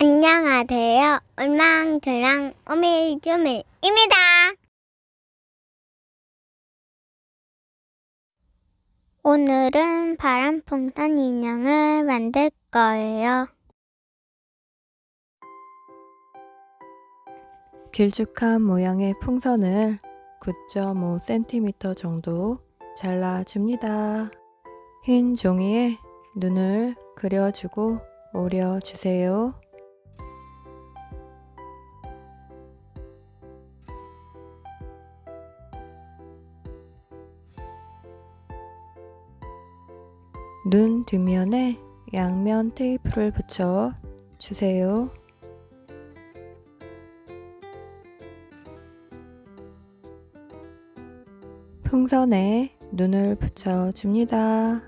안녕하세요. 울망졸랑 오밀조밀입니다. 오늘은 바람풍선 인형을 만들 거예요. 길쭉한 모양의 풍선을 9.5cm 정도 잘라줍니다. 흰 종이에 눈을 그려주고 오려주세요. 눈 뒷면에 양면 테이프를 붙여 주세요. 풍선에 눈을 붙여 줍니다.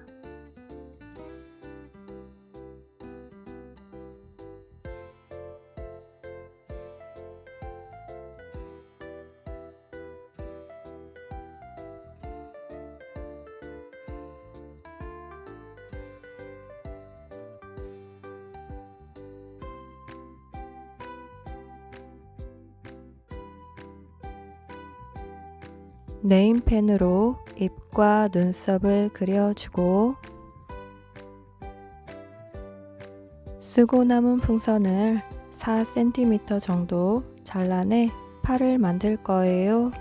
네임펜으로 입과 눈썹을 그려주고 쓰고 남은 풍선을 4cm 정도 잘라내 팔을 만들 거예요.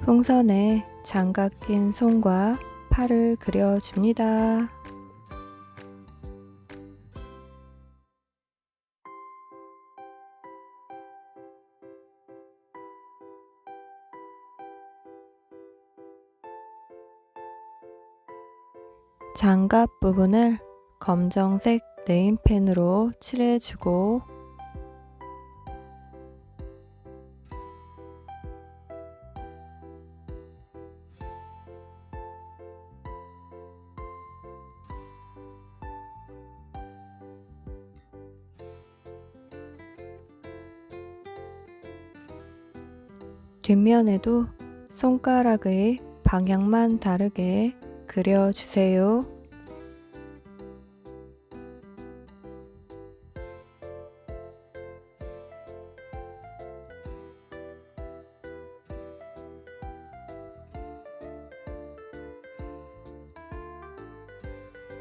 풍선에 장갑 낀 손과 팔을 그려줍니다. 장갑 부분을 검정색 네임펜으로 칠해주고 뒷면에도 손가락의 방향만 다르게 그려주세요.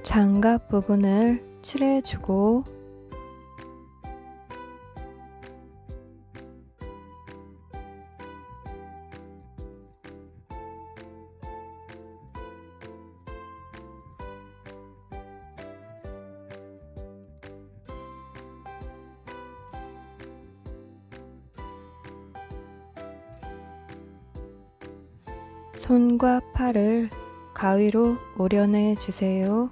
장갑 부분을 칠해주고 손과 팔을 가위로 오려내 주세요.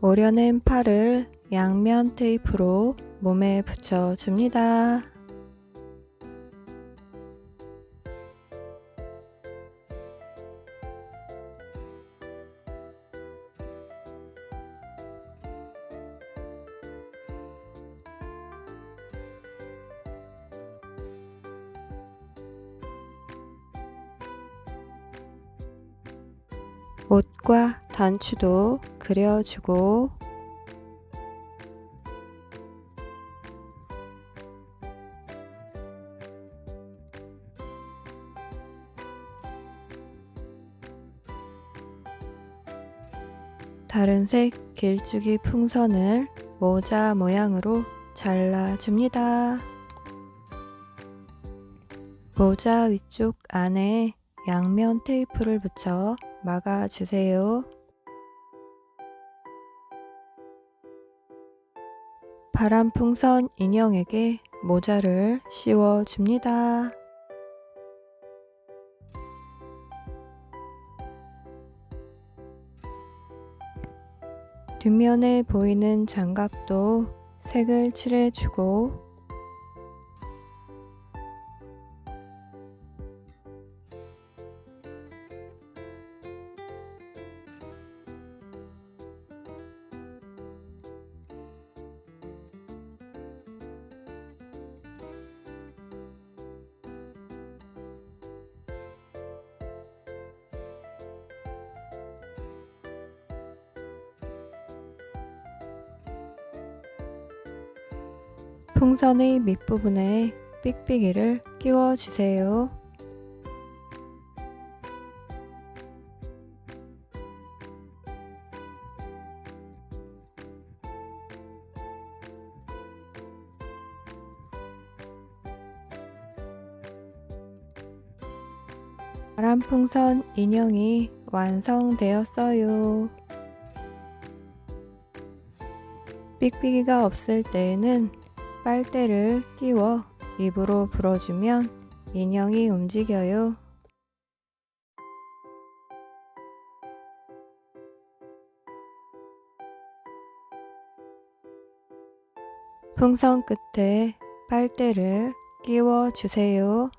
오려낸 팔을 양면 테이프로 몸에 붙여줍니다. 옷과 단추도 그려주고 다른 색 길쭉이 풍선을 모자 모양으로 잘라줍니다. 모자 위쪽 안에 양면 테이프를 붙여 막아주세요. 바람풍선 인형에게 모자를 씌워줍니다. 뒷면에 보이는 장갑도 색을 칠해주고 풍선의 밑부분에 삑삑이를 끼워주세요. 바람풍선 인형이 완성되었어요. 삑삑이가 없을 때에는 빨대를 끼워 입으로 불어주면 인형이 움직여요. 풍선 끝에 빨대를 끼워 주세요.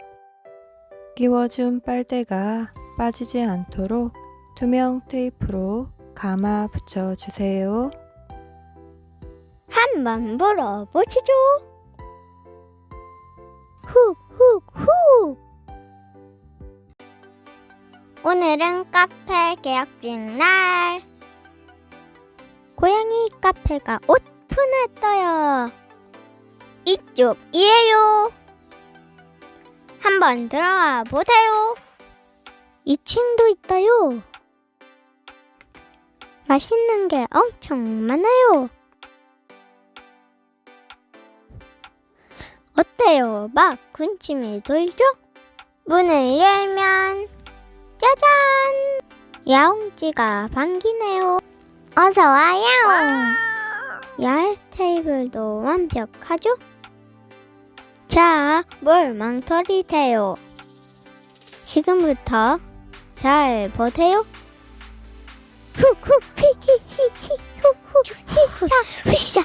끼워준 빨대가 빠지지 않도록 투명 테이프로 감아 붙여 주세요. 한번 물어보시죠. 훅훅훅. 오늘은 카페 중인 날. 고양이 카페가 오픈했어요. 이쪽이에요. 한번 들어와 보세요. 2층도 있어요. 맛있는 게 엄청 많아요. 어때요? 막 군침이 돌죠? 문을 열면 짜잔! 야옹지가 반기네요. 어서 와요. 야외 테이블도 완벽하죠? 자, 뭘 망설이세요? 지금부터 잘 보세요. 후후 피히 히히 후후 히자 휘샤